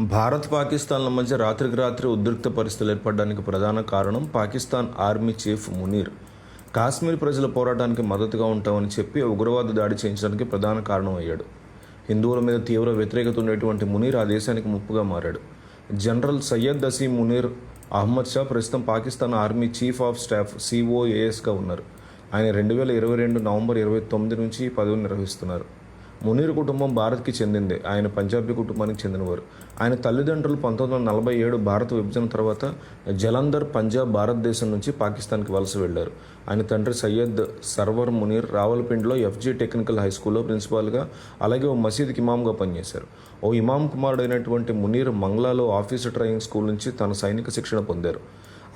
భారత్ పాకిస్తాన్ల మధ్య రాత్రికి రాత్రి ఉద్రిక్త పరిస్థితులు ఏర్పడడానికి ప్రధాన కారణం పాకిస్తాన్ ఆర్మీ చీఫ్ మునీర్. కాశ్మీర్ ప్రజల పోరాటానికి మద్దతుగా ఉంటామని చెప్పి ఉగ్రవాద దాడి చేయించడానికి ప్రధాన కారణం అయ్యాడు హిందువుల మీద తీవ్ర వ్యతిరేకత ఉండేటువంటి మునీర్ ఆ దేశానికి ముప్పుగా మారాడు. జనరల్ సయ్యద్ అసీం మునీర్ అహ్మద్ షా ప్రస్తుతం Pakistan army chief of staff సిఓఏఎస్గా ఉన్నారు. ఆయన రెండు వేల ఇరవై రెండు నవంబర్ ఇరవై తొమ్మిది నుంచి పదవిని నిర్వహిస్తున్నారు. మునీర్ కుటుంబం భారత్కి చెందింది. ఆయన పంజాబీ కుటుంబానికి చెందినవారు. ఆయన తల్లిదండ్రులు పంతొమ్మిది వందల నలభై ఏడు భారత విభజన తర్వాత జలంధర్ పంజాబ్ భారతదేశం నుంచి పాకిస్తాన్కి వలస వెళ్ళారు ఆయన తండ్రి సయ్యద్ సర్వర్ మునీర్ రావల్పిండిలో ఎఫ్జీ టెక్నికల్ హై స్కూల్లో ప్రిన్సిపాల్గా అలాగే ఓ మసీద్కి ఇమామ్గా పనిచేశారు. ఓ ఇమాం కుమారుడైనటువంటి మునీర్ మంగ్లాలో ఆఫీసర్ ట్రైనింగ్ స్కూల్ నుంచి తన సైనిక శిక్షణ పొందారు.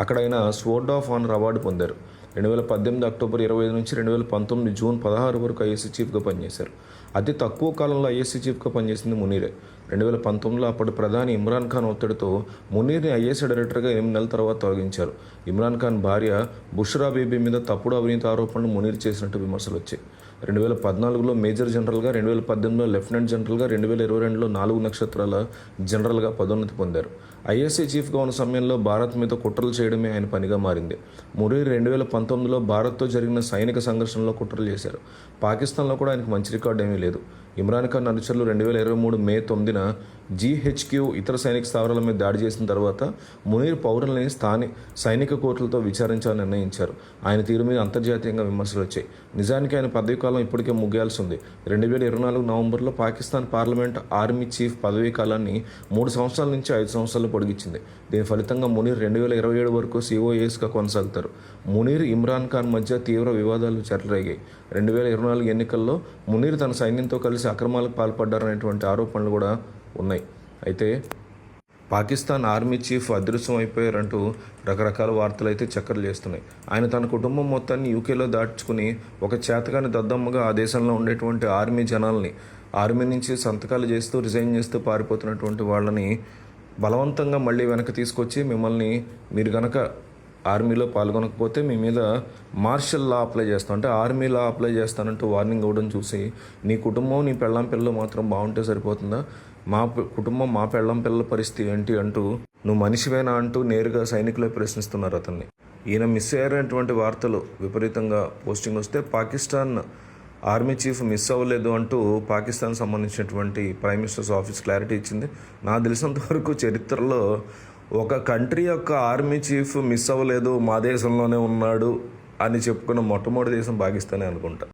అక్కడ ఆయన స్వోర్డ్ ఆఫ్ ఆనర్ అవార్డు పొందారు. రెండు వేల పద్దెనిమిది అక్టోబర్ ఇరవై ఐదు నుంచి రెండు వేల పంతొమ్మిది జూన్ పదహారు వరకు ఐఎస్సీ చీఫ్గా పనిచేశారు. అతి తక్కువ కాలంలో ఐఎస్సీ చీఫ్గా పనిచేసింది మునీరే. రెండు వేల పంతొమ్మిదిలో అప్పటి ప్రధాని ఇమ్రాన్ ఖాన్ ఒత్తిడితో మునీర్ని ఐఏఎస్ డైరెక్టర్గా ఎనిమిది నెలల తర్వాత తొలగించారు. ఇమ్రాన్ ఖాన్ భార్య బుష్రా బేబీ మీద తప్పుడు అవినీతి ఆరోపణలు మునీర్ చేసినట్టు విమర్శలు వచ్చాయి. రెండు వేల పద్నాలుగులో మేజర్ జనరల్గా రెండు వేల పద్దెనిమిదిలో లెఫ్టినెంట్ జనరల్గా రెండు వేల ఇరవై రెండులో నాలుగు నక్షత్రాల జనరల్గా పదోన్నతి పొందారు. ఐఎస్సీ చీఫ్గా ఉన్న సమయంలో భారత్ మీద కుట్రలు చేయడమే ఆయన పనిగా మారింది. మురీర్ రెండు వేల పంతొమ్మిదిలో భారత్తో జరిగిన సైనిక సంఘర్షణలో కుట్రలు చేశారు. పాకిస్తాన్లో కూడా ఆయనకు మంచి రికార్డు ఏమీ లేదు. ఇమ్రాన్ ఖాన్ అనుచరులు రెండు వేల ఇరవై మూడు మే తొమ్మిదిన జీహెచ్క్యూ ఇతర సైనిక స్థావరాల మీద దాడి చేసిన తర్వాత మునీర్ పౌరుల్ని స్థాని సైనిక కోర్టులతో విచారించాలని నిర్ణయించారు. ఆయన తీరు మీద అంతర్జాతీయంగా విమర్శలు వచ్చాయి. నిజానికి ఆయన పదవి కాలం ఇప్పటికే ముగియాల్సి ఉంది రెండు వేల ఇరవై నాలుగు నవంబర్లో పాకిస్తాన్ పార్లమెంట్ ఆర్మీ చీఫ్ పదవీ కాలాన్ని మూడు సంవత్సరాల నుంచి ఐదు సంవత్సరాలు పొడిగించింది. దీని ఫలితంగా మునీర్ రెండు వేల ఇరవై ఏడు వరకు సిఓఏఎస్గా కొనసాగుతారు. మునీర్ ఇమ్రాన్ ఖాన్ మధ్య తీవ్ర వివాదాలు చెలరేగాయి. రెండు వేల ఇరవై నాలుగు ఎన్నికల్లో మునీర్ తన సైన్యంతో కలిసి అక్రమాలకు పాల్పడ్డారనేటువంటి ఆరోపణలు కూడా ఉన్నాయి. అయితే పాకిస్తాన్ ఆర్మీ చీఫ్ అదృశ్యం అయిపోయారంటూ రకరకాల వార్తలు అయితే చక్కర్లు చేస్తున్నాయి. ఆయన తన కుటుంబం మొత్తాన్ని యూకేలో దాచుకుని ఒక చేతకాని దద్దమ్మగా ఆ దేశంలో ఉండేటువంటి ఆర్మీ జనాల్ని ఆర్మీ నుంచి సంతకాలు చేస్తూ రిజైన్ చేస్తూ పారిపోతున్నటువంటి వాళ్ళని బలవంతంగా మళ్ళీ వెనక్కి తీసుకొచ్చి మిమ్మల్ని మీరు గనక ఆర్మీలో పాల్గొనకపోతే మీ మీద మార్షల్ లా అప్లై చేస్తాం. అంటే ఆర్మీ లా అప్లై చేస్తానంటూ వార్నింగ్ అవ్వడం చూసి నీ కుటుంబం నీ పెళ్ళాం పిల్లలు మాత్రం బాగుంటే సరిపోతుందా? మా కుటుంబం మా పెళ్ళాం పిల్లల పరిస్థితి ఏంటి అంటూ నువ్వు మనిషివేనా అంటూ నేరుగా సైనికులే ప్రశ్నిస్తున్నారు అతన్ని. ఈయన మిస్ అయ్యారనేటువంటి వార్తలు విపరీతంగా పోస్టింగ్ వస్తే పాకిస్తాన్ ఆర్మీ చీఫ్ మిస్ అవ్వలేదు అంటూ పాకిస్తాన్ సంబంధించినటువంటి ప్రైమ్ మినిస్టర్స్ ఆఫీస్ క్లారిటీ ఇచ్చింది. నాకు తెలిసినంత వరకు చరిత్రలో ఒక కంట్రీ యొక్క ఆర్మీ చీఫ్ మిస్ అవ్వలేదు మా దేశంలోనే ఉన్నాడు అని చెప్పుకున్న మొట్టమొదటి దేశం పాకిస్తానే అనుకుంటా.